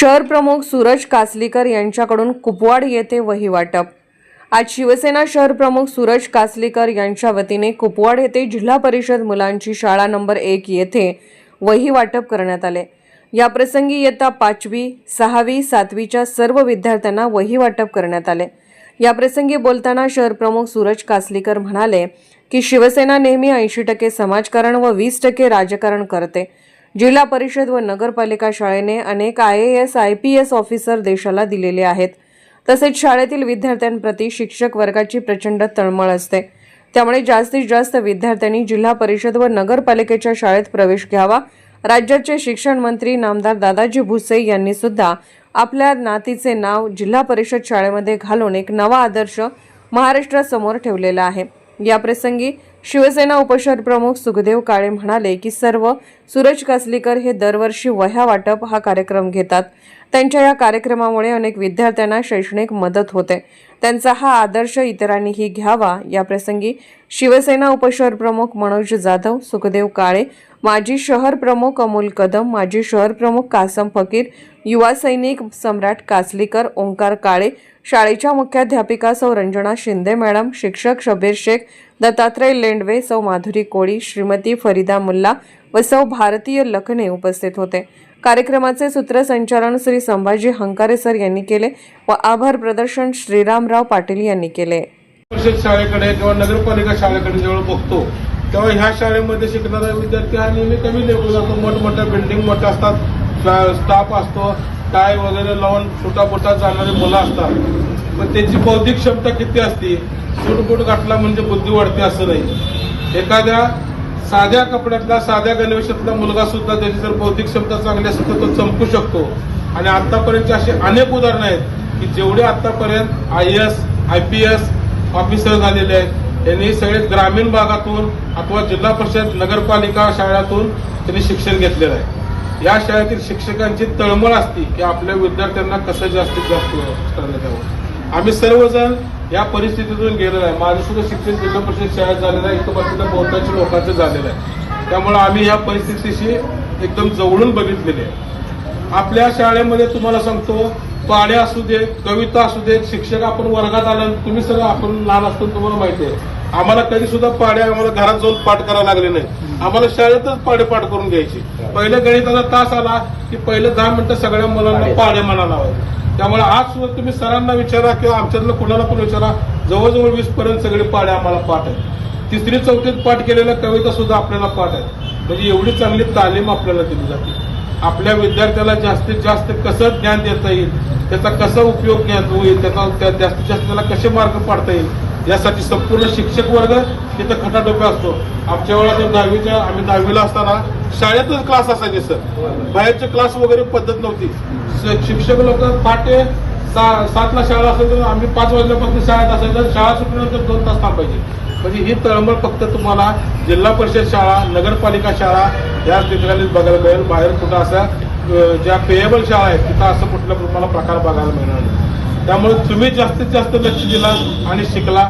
शहर प्रमुख सूरज कासलीकर यांच्याकडून कुपवाड येथे वही वाटप. आज शिवसेना शहर प्रमुख सूरज कासलीकर यांच्या वतीने कुपवाड येथे जिल्हा परिषद मुलांची शाळा नंबर एक येथे वही वाटप करण्यात आले. या प्रसंगी इयत्ता पाचवी सहावी सातवीच्या सर्व विद्यार्थ्यांना वही वाटप करण्यात आले. या प्रसंगी बोलताना शहर प्रमुख सूरज कासलीकर म्हणाले की शिवसेना नेहमी ऐंशी टक्के समाजकारण व वीस टक्के राजकारण करते. जिल्हा परिषद व नगरपालिका शाळेने अनेक I A S I P S officer देशाला दिलेले आहेत. तसेच शाळेतील विद्यार्थ्यांप्रती शिक्षक वर्गाची प्रचंड तळमळ असते. त्यामुळे जास्तीत जास्त विद्यार्थ्यांनी जिल्हा परिषद व नगरपालिकेच्या शाळेत प्रवेश घ्यावा. राज्याचे शिक्षण मंत्री नामदार दादाजी भुसे यांनी सुद्धा आपल्या नातीचे नाव जिल्हा परिषद शाळेमध्ये घालून एक नवा आदर्श महाराष्ट्रासमोर ठेवलेला आहे. या प्रसंगी शिवसेना उपशहर प्रमुख सुखदेव काळे म्हणाले की सर्व सूरज कासलीकर हे दरवर्षी वह्या वाटप हा कार्यक्रम घेतात. त्यांच्या या कार्यक्रमामुळे अनेक विद्यार्थ्यांना शैक्षणिक मदत होते. त्यांचा हा आदर्श इतरांनीही घ्यावा या प्रसंगी शिवसेना उपशहर प्रमुख मनोज जाधव सुखदेव काळे माजी शहर प्रमुख अमोल कदम माजी शहर प्रमुख कासम फकीर युवा सैनिक सम्राट कासलीकर ओंकार काळे शाळेच्या मुख्याध्यापिका सौ रंजना शिंदे मॅडम शिक्षक शबीर शेख दत्तात्रय लेंडवे सौ माधुरी कोळी श्रीमती फरीदा मुल्ला व सौ भारतीय लखने उपस्थित होते. कार्यक्रमाचे सूत्रसंचालन श्री संभाजी हंकारे सर यांनी केले व आभार प्रदर्शन श्रीरामराव पाटील यांनी केले. परिषद शाळेकडे किंवा नगरपालिका शाळेकडे जेव्हा बघतो तेव्हा ह्या शाळेमध्ये शिकणारा विद्यार्थी हा नेहमी कमी लेखून जातो. मोठमोठ्या बिल्डिंग मोठ्या असतात. स्टाफ असतो. टाय वगैरे लावून छोटा मोठा चालणारी मुलं असतात. पण त्यांची बौद्धिक क्षमता किती असते? सूटबूट घातला म्हणजे बुद्धी वाढते असं नाही. एखाद्या साध्या कपड्यातला साध्या गणवेशातला मुलगा सुद्धा त्याची जर बौद्धिक क्षमता चांगली असेल तर तो चमकू शकतो. आणि आतापर्यंतची अशी अनेक उदाहरणं आहेत की जेवढे आतापर्यंत I S I P S officer झालेले आहेत त्यांनी सगळे ग्रामीण भागातून अथवा जिल्हा परिषद नगरपालिका शाळातून त्यांनी शिक्षण घेतलेलं आहे. या शाळेतील शिक्षकांची तळमळ असती की आपल्या विद्यार्थ्यांना कसं जास्तीत जास्त करण्यात यावं? आम्ही सर्वजण या परिस्थितीतून गेलेलो आहे. माझं सुद्धा शिक्षण जिल्हा परिषद शाळेत झालेलं आहे. इथं बाकीच्या बहुतांश लोकांचं झालेलं आहे. त्यामुळे आम्ही ह्या परिस्थितीशी एकदम जवळून बघितलेली आहे. आपल्या शाळेमध्ये तुम्हाला सांगतो पाड्या असू दे कविता असू दे शिक्षक आपण वर्गात आलं तुम्ही सगळं आपण लहान असताना तुम्हाला माहिती आहे. आम्हाला कधी सुद्धा पाड्या आम्हाला घरात जाऊन पाठ करायला लागले नाही आम्हाला शाळेतच पाडे पाठ करून घ्यायची. पहिल्या गणिताचा तास आला की पहिले दहा मिनिटं सगळ्या मुलांना पाडे. म्हणा लावायचे. त्यामुळे आज सुद्धा तुम्ही सरांना विचारा किंवा आमच्यातलं कुणाला पण विचारा जवळजवळ वीस पर्यंत सगळे पाडे आम्हाला पाठ आहेत. तिसरी चौथीत पाठ केलेल्या कविता सुद्धा आपल्याला पाठ आहेत. म्हणजे एवढी चांगली तालीम आपल्याला दिली जाते. आपल्या विद्यार्थ्याला जास्तीत जास्त कसं ज्ञान देता येईल त्याचा कसा उपयोग होईल त्याचा त्या जास्तीत जास्त त्याला कसे मार्ग पाडता येईल यासाठी संपूर्ण शिक्षक वर्ग तिथं खटाटोपे असतो. आमच्या वेळेला दहावीच्या आम्ही दहावीला असताना शाळेतच क्लास असायचे सर बाहेरचे क्लास वगैरे पद्धत नव्हती. शिक्षक लोक पहाटे सा- सातला शाळा असेल तर आम्ही पाच वाजल्यापासून शाळेत असायचं शाळा सुटल्यानंतर दोन तास थांबायचे. म्हणजे ही तळमळ फक्त तुम्हाला जिल्हा परिषद शाळा नगरपालिका शाळा या ठिकाणी बघायला मिळेल. बाहेर कुठं असं ज्या पेएबल शाळा आहेत तिथं असं कुठला तुम्हाला प्रकार बघायला मिळणार नाही. त्यामुळे तुम्ही जास्तीत जास्त लक्ष दिला आणि शिकला.